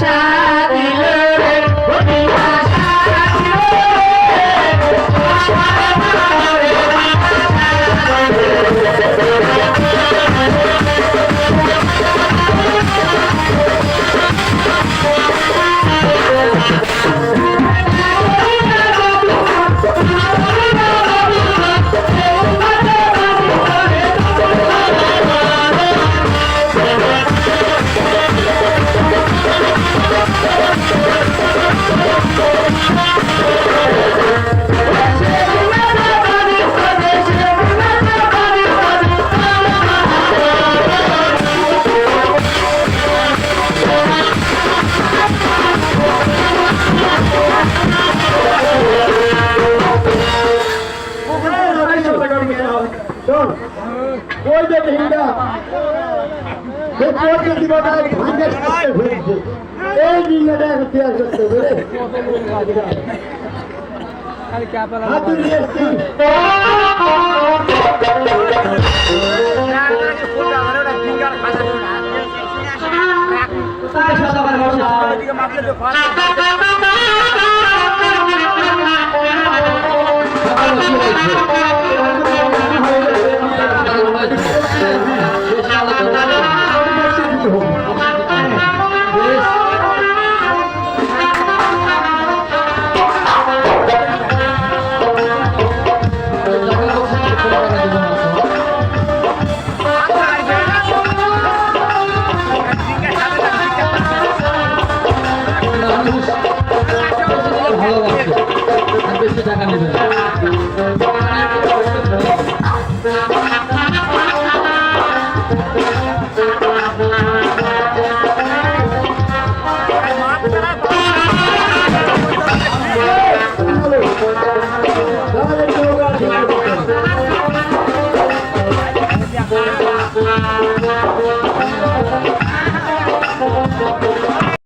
সাদিল রে ওই যে ভিড়টা সে কোর্টের দিবাটায় ভাঙে করতে বেশি